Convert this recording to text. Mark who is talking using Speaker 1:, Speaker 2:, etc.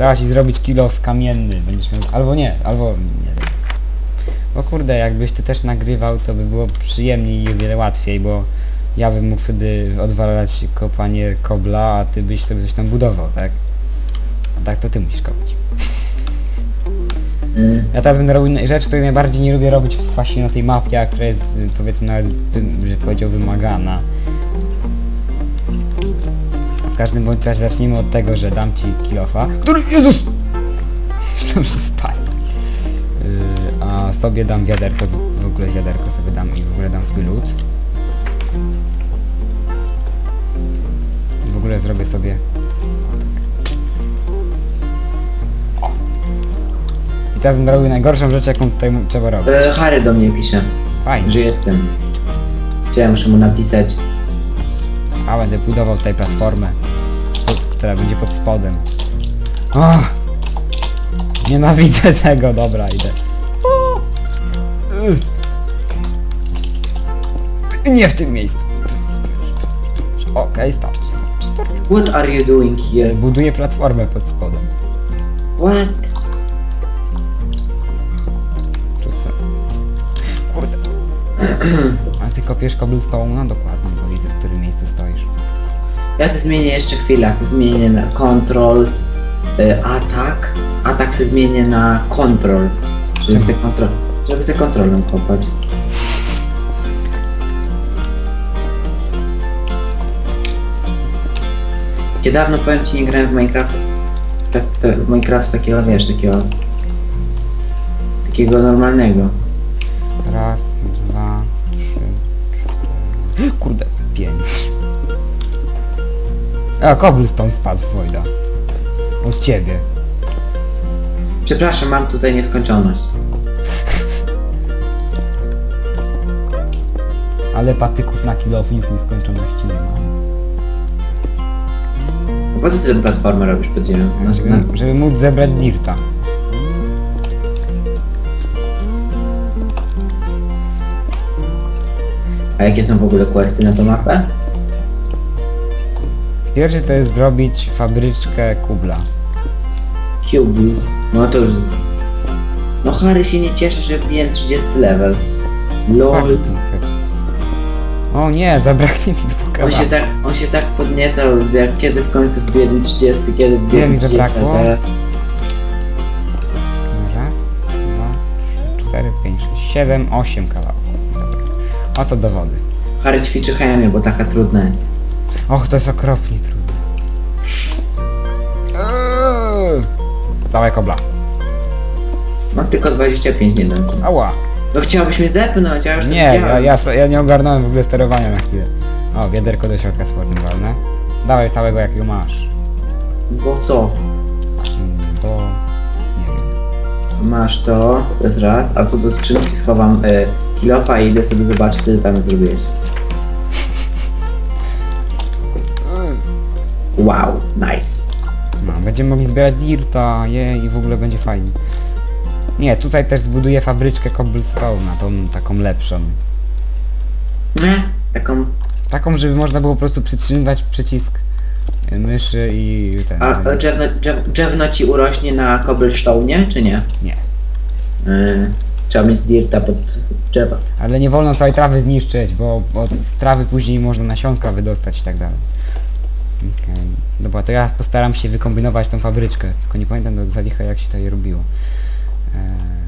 Speaker 1: Trzeba ci zrobić kilo w kamienny. Będziesz miał... Albo nie, albo... Nie wiem. Bo kurde, jakbyś ty też nagrywał, to by było przyjemniej i o wiele łatwiej, bo ja bym mógł wtedy odwalać kopanie kobla, a ty byś sobie coś tam budował, tak? A tak to ty musisz kopać. Ja teraz będę robił rzecz, której najbardziej nie lubię robić właśnie na tej mapie, a która jest y, powiedzmy nawet, bym że powiedział, wymagana. W każdym bądź razie zacznijmy od tego, że dam ci kilofa, który... Jezus! Myślałem, że spadł. Yy, a sobie dam wiaderko, w ogóle wiaderko sobie dam i w ogóle dam swój lód. W ogóle zrobię sobie... O, tak. O. I teraz będę robił najgorszą rzecz, jaką tutaj trzeba robić.
Speaker 2: E, Harry do mnie pisze,
Speaker 1: Fajnie.
Speaker 2: że jestem. Czy ja muszę mu napisać?
Speaker 1: A będę budował tutaj platformę, która będzie pod spodem. O! Nienawidzę tego, dobra, idę. Y. Nie w tym miejscu. Okej, starczy, starczy, starczy.
Speaker 2: What are you doing here?
Speaker 1: Buduję platformę pod spodem.
Speaker 2: What?
Speaker 1: Kurde. A ty kopiesz cobblestone? No dokładnie,
Speaker 2: Ja se zmienię jeszcze chwilę, se zmienię na controls, y, atak. Atak se zmienię na control. Żeby
Speaker 1: Czemu?
Speaker 2: se kontrol, żeby se kontrolą kopać. Kiedy dawno powiem ci nie grałem w Minecraft. Tak, tak, w Minecraft takiego wiesz, takiego. Takiego normalnego.
Speaker 1: Raz, dwa, trzy, cztery... Kurde, pięć. A, cobblestone spadł, Wojda. Od ciebie.
Speaker 2: Przepraszam, mam tutaj nieskończoność.
Speaker 1: Ale patyków na kilof już nieskończoności nie ma.
Speaker 2: A po co ty tę platformę robisz pod ziemią? Na, na,
Speaker 1: Żeby, żeby móc zebrać dirta.
Speaker 2: a jakie są w ogóle questy na tą mapę?
Speaker 1: Pierwszy to jest zrobić fabryczkę kubla.
Speaker 2: Cube. No to już... No Harry się nie cieszy, że wbiłem 30 level. LOL.
Speaker 1: Chcę. O nie, zabraknie mi dwóch
Speaker 2: On się tak, on się tak podniecał, jak kiedy w końcu wbiłem 30, kiedy wbiłem
Speaker 1: mi
Speaker 2: 30,
Speaker 1: zabrakło?
Speaker 2: a teraz...
Speaker 1: Raz, dwa, trzy, cztery, pięć, sześć, siedem, osiem kawałków. Dobra. Oto dowody.
Speaker 2: Harry ćwiczy chemię, bo taka trudna jest.
Speaker 1: Och, to jest okropnie trudne. Eee. Dawaj kobla.
Speaker 2: Mam tylko 25, nie wiem.
Speaker 1: Ała.
Speaker 2: No chciałbyś mnie zepnąć, a już to
Speaker 1: Nie, ja,
Speaker 2: widziałem.
Speaker 1: ja, ja nie ogarnąłem w ogóle sterowania na chwilę. O, wiaderko do środka z potem walne. Dawaj całego jakiego masz.
Speaker 2: Bo co?
Speaker 1: Mm, Bo... Nie wiem.
Speaker 2: Masz to, to jest raz, a tu do skrzynki schowam y, kilofa i idę sobie zobaczyć, co ty tam zrobiłeś. Wow, nice.
Speaker 1: No, będziemy mogli zbierać dirta, je i w ogóle będzie fajnie. Nie, tutaj też zbuduję fabryczkę cobblestone'a, tą taką lepszą.
Speaker 2: Nie? Taką...
Speaker 1: Taką, żeby można było po prostu przytrzymywać przycisk myszy i ten...
Speaker 2: A, drzewno, drzew, drzewno ci urośnie na cobblestone, czy nie?
Speaker 1: Nie.
Speaker 2: Y, trzeba mieć dirta pod drzewa.
Speaker 1: Ale nie wolno całej trawy zniszczyć, bo od trawy później można nasionka wydostać i tak dalej. Okay. Dobra, to ja postaram się wykombinować tą fabryczkę, tylko nie pamiętam do zalicha jak się to je robiło. Eee...